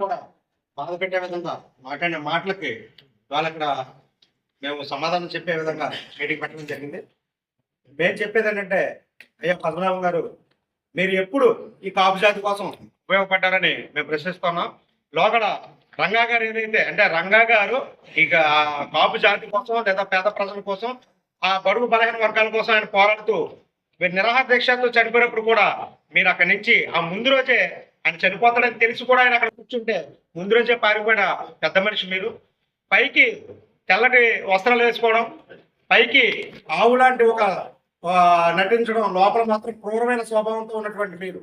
కూడా బాధ పెట్టే విధంగా మాట్లాడిన మాటలకి వాళ్ళు అక్కడ మేము సమాధానం చెప్పే విధంగా మీటింగ్ పెట్టడం జరిగింది. మేము చెప్పేది ఏంటంటే అయ్యా పద్మనాభం గారు మీరు ఎప్పుడు ఈ కాపు జాతి కోసం ఉపయోగపడ్డారని మేము ప్రశ్నిస్తున్నాం. లోగడ రంగా గారు ఏదైతే అంటే రంగా గారు ఇక కాపు జాతి కోసం లేదా పేద ప్రజల కోసం ఆ బడుగు బలహీన వర్గాల కోసం ఆయన పోరాడుతూ మీరు నిరాహార దీక్షతో చనిపోయినప్పుడు కూడా మీరు అక్కడి నుంచి ఆ ముందు రోజే ఆయన చనిపోతాడని తెలిసి కూడా ఆయన అక్కడ కూర్చుంటే ముందు రోజే పారిపోయిన పెద్ద మనిషి మీరు. పైకి తెల్లటి వస్త్రాలు వేసుకోవడం పైకి ఆవు లాంటి ఒక నటించడం లోపల మాత్రం క్రూరమైన స్వభావంతో ఉన్నటువంటి మీరు.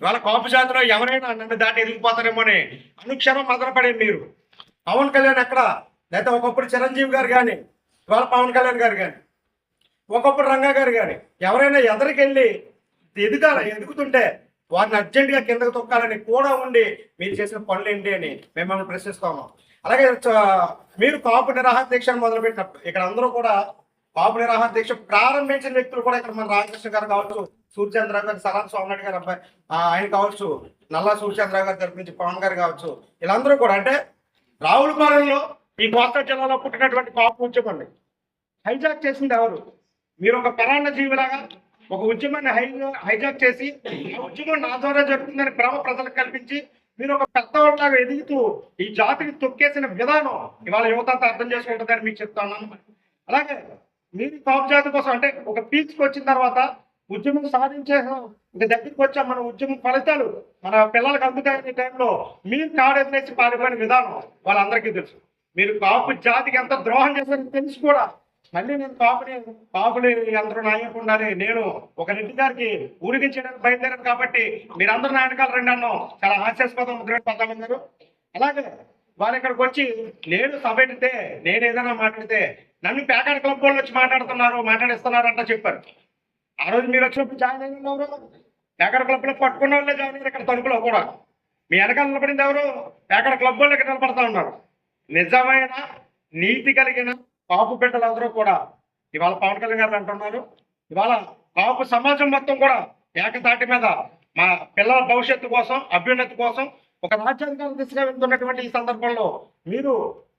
ఇవాళ కాపు జాతిలో ఎవరైనా నన్ను దాటి ఎదిగిపోతారేమో అని అనుక్షణం మదనపడే మీరు. పవన్ కళ్యాణ్ ఎక్కడ? లేదా ఒకప్పుడు చిరంజీవి గారు కానీ ఇవాళ పవన్ కళ్యాణ్ గారు కానీ ఒకప్పుడు రంగా గారు కానీ ఎవరైనా ఎదరికెళ్ళి ఎదుగాల ఎదుగుతుంటే వారిని అర్జెంటుగా కిందకు తొక్కాలని కూడా ఉండి మీరు చేసిన పనులు ఏంటి అని మిమ్మల్ని ప్రశ్నిస్తాము అలాగే మీరు కాపు నిరాహార దీక్షను మొదలుపెట్టినప్పుడు ఇక్కడ అందరూ కూడా కాపు నిరాహార దీక్ష ప్రారంభించిన వ్యక్తులు కూడా ఇక్కడ మన రామకృష్ణ గారు కావచ్చు సూర్యచంద్ర గారు సరాన్ స్వామినాయుడు గారు అబ్బాయి ఆయన కావచ్చు నల్లా సూర్యచంద్ర గారు తరపు నుంచి పవన్ గారు కావచ్చు వీళ్ళందరూ కూడా అంటే రావులపాలెంలో ఈ కోస్తా జిల్లాలో పుట్టినటువంటి కాపు ఉంచుకోండి హైజాక్ చేసింది ఎవరు? మీరు ఒక పరాన్న జీవిలాగా ఒక ఉద్యమాన్ని హై హైజాక్ చేసి ఉద్యమం నా ద్వారా జరుగుతుందని భ్రమ ప్రజలకు కల్పించి మీరు ఒక పెద్దవాళ్ళలాగా ఎదుగుతూ ఈ జాతిని తొక్కేసిన విధానం ఇవాళ యువత అంతా అర్థం చేసుకుంటుందని మీకు చెప్తాను అలాగే మీరు కాపు జాతి కోసం అంటే ఒక పీచ్కి వచ్చిన తర్వాత ఉద్యమం సాధించే ఒక దగ్గరికి వచ్చాం మన ఉద్యమం ఫలితాలు మన పిల్లలకు అందుతాయనే టైంలో మీరు కాడెదిలేసి పారిపోయిన విధానం వాళ్ళందరికీ తెలుసు. మీరు కాపు జాతికి ఎంత ద్రోహం చేశారని తెలుసు కూడా. మళ్ళీ నేను కాపుని కాపుని అందరూ నాయకుండానే నేను ఒక రెడ్డి గారికి ఊరిగించడానికి బయలుదేరాను కాబట్టి మీరందరూ నాయనకాలు రండి అన్నాం. చాలా హాస్యాస్పదం ముద్రగడ పద్మనాభం గారు అలాగే వారు ఇక్కడికి వచ్చి నేను సభ పెడితే నేను ఏదైనా మాట్లాడితే నన్ను పేకాడ క్లబ్ వాళ్ళు వచ్చి మాట్లాడుతున్నారు మాట్లాడిస్తున్నారంట చెప్పారు. ఆ రోజు మీరు వచ్చినప్పుడు జాయిన్ అయిన ఎవరు? పేకాడ క్లబ్లో పట్టుకున్న వాళ్ళే జాయిన్ అయ్యారు ఇక్కడ తణుకులో కూడా. మీ వెనకాల నిలబడింది ఎవరు? పేకాడ క్లబ్ వాళ్ళు ఇక్కడ నిలబడతా ఉన్నారు. నిజమైన నీతి కలిగిన కాపు బిడ్డలందరూ కూడా ఇవాళ పవన్ కళ్యాణ్ గారు అంటున్నారు. ఇవాళ కాపు సమాజం మొత్తం కూడా ఏకతాటి మీద మా పిల్లల భవిష్యత్తు కోసం అభ్యున్నతి కోసం ఒక రాజ్యాంగాల దిశగా వెళ్తున్నటువంటి ఈ సందర్భంలో మీరు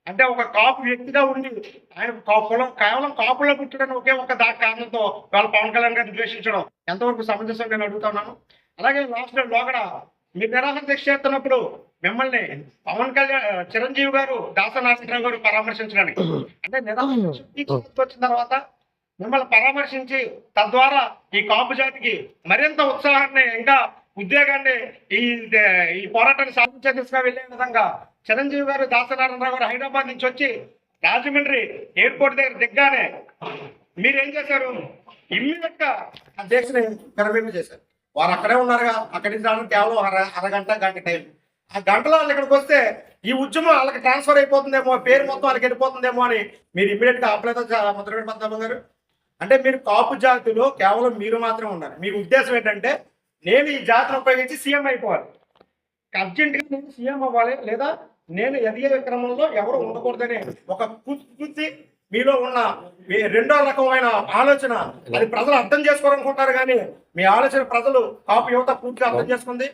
అంటే ఒక కాపు వ్యక్తిగా ఉండి ఆయన కులం కేవలం కాపులో పుట్టడానికి ఒకే ఒక దా కారణంతో వాళ్ళ పవన్ కళ్యాణ్ గారిని ద్వేషించడం ఎంతవరకు సమంజసం నేను అడుగుతున్నాను అలాగే లాస్ట్ లోగడ మీరు నిరాహార దీక్ష చేస్తున్నప్పుడు మిమ్మల్ని పవన్ కళ్యాణ్ చిరంజీవి గారు దాసనారాయణరావు గారు పరామర్శించడానికి. అంటే నిరాహార దీక్ష వచ్చిన తర్వాత మిమ్మల్ని పరామర్శించి తద్వారా ఈ కాపు జాతికి మరింత ఉత్సాహాన్ని ఇంకా ఉద్యోగాన్ని ఈ ఈ పోరాటాన్ని సాధించే దిశగా వెళ్ళే విధంగా చిరంజీవి గారు దాసనారాయణరావు గారు హైదరాబాద్ నుంచి వచ్చి రాజమండ్రి ఎయిర్పోర్ట్ దగ్గర దిగ్గానే మీరు ఏం చేశారు? ఇమ్మీడియట్గా ఆ దీక్షని చేశారు. వారు అక్కడే ఉన్నారుగా. అక్కడికి రావడం కేవలం అర అరగంట గంట టైం. ఆ గంటలో వాళ్ళు ఇక్కడికి వస్తే ఈ ఉద్యమం వాళ్ళకి ట్రాన్స్ఫర్ అయిపోతుందేమో పేరు మొత్తం వాళ్ళకి వెళ్ళిపోతుందేమో అని మీరు ఇమ్మీడియట్గా ఆపలేదా పద్మనాభం గారు? అంటే మీరు కాపు జాతిలో కేవలం మీరు మాత్రం ఉన్నారు. మీ ఉద్దేశం ఏంటంటే నేను ఈ జాతిని ఉపయోగించి సీఎం అయిపోవాలి. అర్జెంట్గా నేను సీఎం అవ్వాలి లేదా నేను ఎదిగే క్రమంలో ఎవరు ఉండకూడదని ఒక కుర్తి మీలో ఉన్న మీ రెండో రకమైన ఆలోచన అది ప్రజలు అర్థం చేసుకోవాలనుకుంటారు కానీ మీ ఆలోచన ప్రజలు కాపు యువత పూర్తిగా అర్థం చేసుకుంది.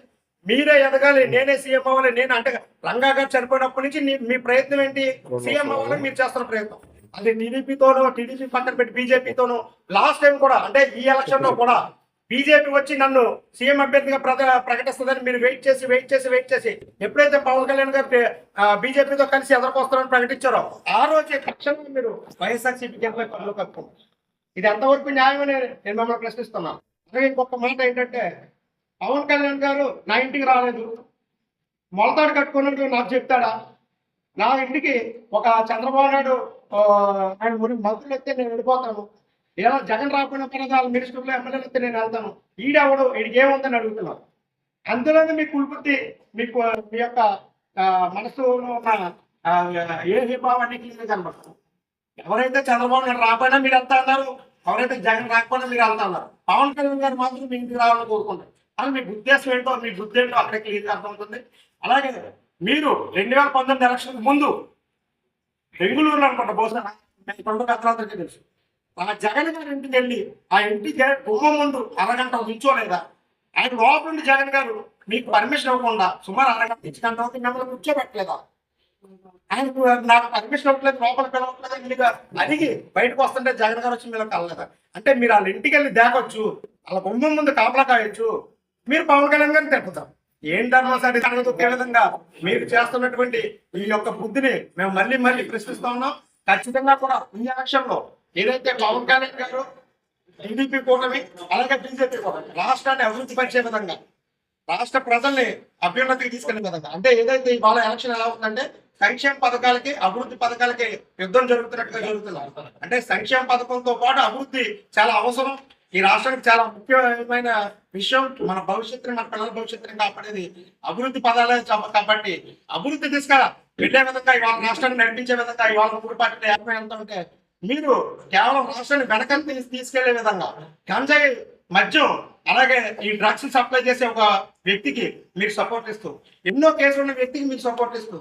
మీరే ఎదగాలి నేనే సీఎం అవ్వాలి నేను అంటే రంగా గారు చనిపోయినప్పటి నుంచి నీ- మీ ప్రయత్నం ఏంటి? సీఎం అవ్వాలని మీరు చేస్తున్న ప్రయత్నం. అది టీడీపీతోనూ టీడీపీ పక్కన పెట్టి బీజేపీతోనూ లాస్ట్ టైం కూడా అంటే ఈ ఎలక్షన్లో కూడా బీజేపీ వచ్చి నన్ను సీఎం అభ్యర్థిగా ప్రజ ప్రకటిస్తుందని మీరు వెయిట్ చేసి వెయిట్ చేసి వెయిట్ చేసి ఎప్పుడైతే పవన్ కళ్యాణ్ గారు బీజేపీతో కలిసి ఎదుర్కొస్తారని ప్రకటించారో ఆ రోజే తక్షణమే మీరు వైఎస్ఆర్సీపీకి వెళ్ళిపోయి పనులు కట్టుకున్నారు ఇది ఎంతవరకు న్యాయమని నేను మిమ్మల్ని ప్రశ్నిస్తున్నాను. అలాగే ఇంకొక మాట ఏంటంటే పవన్ కళ్యాణ్ గారు నా ఇంటికి రాలేదు. మొలతాడు కట్టుకున్నట్టు నాకు చెప్తాడా? నా ఇంటికి ఒక చంద్రబాబు నాయుడు ఆయన మురి మంత్రులు ఎత్తే నేను వెళ్ళిపోతాను. ఏదో జగన్ రాకుండా పర్లేదు వాళ్ళ మినిస్టర్లు ఎమ్మెల్యేలు నేను వెళ్తాను. ఈడెవడు వీడికి ఏముందని అడుగుతున్నాను అందులోనే మీ కుల్పుద్ది మీకు మీ యొక్క మనసులో ఉన్న ఏ విభావాన్ని క్లియర్ కనబడుతుంది ఎవరైతే చంద్రబాబు నాయుడు రాకపోయినా మీరు వెళ్తా అన్నారు ఎవరైతే జగన్ రాకపోయినా మీరు వెళ్తా అన్నారు. పవన్ కళ్యాణ్ గారు మాత్రం మీ ఇంటికి రావాలని కోరుకుంటారు అలా మీ ఉద్దేశం ఏంటో మీ బుద్ధి ఏంటో అక్కడే క్లియర్ అర్థమవుతుంది అలాగే మీరు రెండు వేల పంతొమ్మిది ఎలక్షన్ ముందు బెంగళూరులో అనుకుంటా బహుశా రెండు పెద్దలందరికీ తెలుసు. ఆ జగన్ గారి ఇంటికి వెళ్ళి ఆ ఇంటి గుమ్మం ముందు అరగంట ఉంచోలేదా? ఆయన లోపల జగన్ గారు మీకు పర్మిషన్ ఇవ్వకుండా సుమారు అరగంట ఇచ్చి గంట అవుతుంది మిమ్మల్ని కూర్చోబెట్టలేదా? ఆయన నాకు పర్మిషన్ ఇవ్వట్లేదు లోపల పిలవట్లేదు అని మీకు అడిగి బయటకు వస్తుంటే జగన్ గారు వచ్చి మీరు కలలేదా అంటే మీరు వాళ్ళ ఇంటికి వెళ్ళి దేకొచ్చు వాళ్ళ గుమ్మం ముందు కాపలా కాయొచ్చు. మీరు పవన్ కళ్యాణ్ గారిని తెలుపుతాం. ఏం ధర్మసారి తనదొక్కే విధంగా మీరు చేస్తున్నటువంటి ఈ యొక్క బుద్ధిని మేము మళ్ళీ మళ్ళీ ప్రశ్నిస్తా ఉన్నాం. ఖచ్చితంగా కూడా ఈ ఎలక్షన్లో ఏదైతే పవన్ కళ్యాణ్ గారు టీడీపీ కూటమి అలాగే బీజేపీ కూటమి రాష్ట్రాన్ని అభివృద్ధి పరిచే విధంగా రాష్ట్ర ప్రజల్ని అభ్యున్నతికి తీసుకెళ్ళే విధంగా అంటే ఏదైతే ఇవాళ ఎలక్షన్ ఎలా ఉందంటే సంక్షేమ పథకాలకి అభివృద్ధి పథకాలకి యుద్ధం జరుగుతున్నట్టుగా జరుగుతుంది అంటే సంక్షేమ పథకంతో పాటు అభివృద్ధి చాలా అవసరం. ఈ రాష్ట్రానికి చాలా ముఖ్యమైన విషయం మన భవిష్యత్తుని మన పిల్లల భవిష్యత్తుని కాపాడేది అభివృద్ధి పదాలే కాబట్టి అభివృద్ధి తీసుకురా వెళ్ళే విధంగా ఇవాళ రాష్ట్రాన్ని నడిపించే విధంగా ఇవాళ మూడు పార్టీలు ఏర్పడి ఉంటే మీరు కేవలం రాష్ట్రాన్ని వెనకని తీసుకెళ్ళే విధంగా గంజాయి మద్యం అలాగే ఈ డ్రగ్స్ సప్లై చేసే ఒక వ్యక్తికి మీరు సపోర్ట్ ఇస్తూ ఎన్నో కేసులు ఉన్న వ్యక్తికి మీరు సపోర్ట్ ఇస్తూ.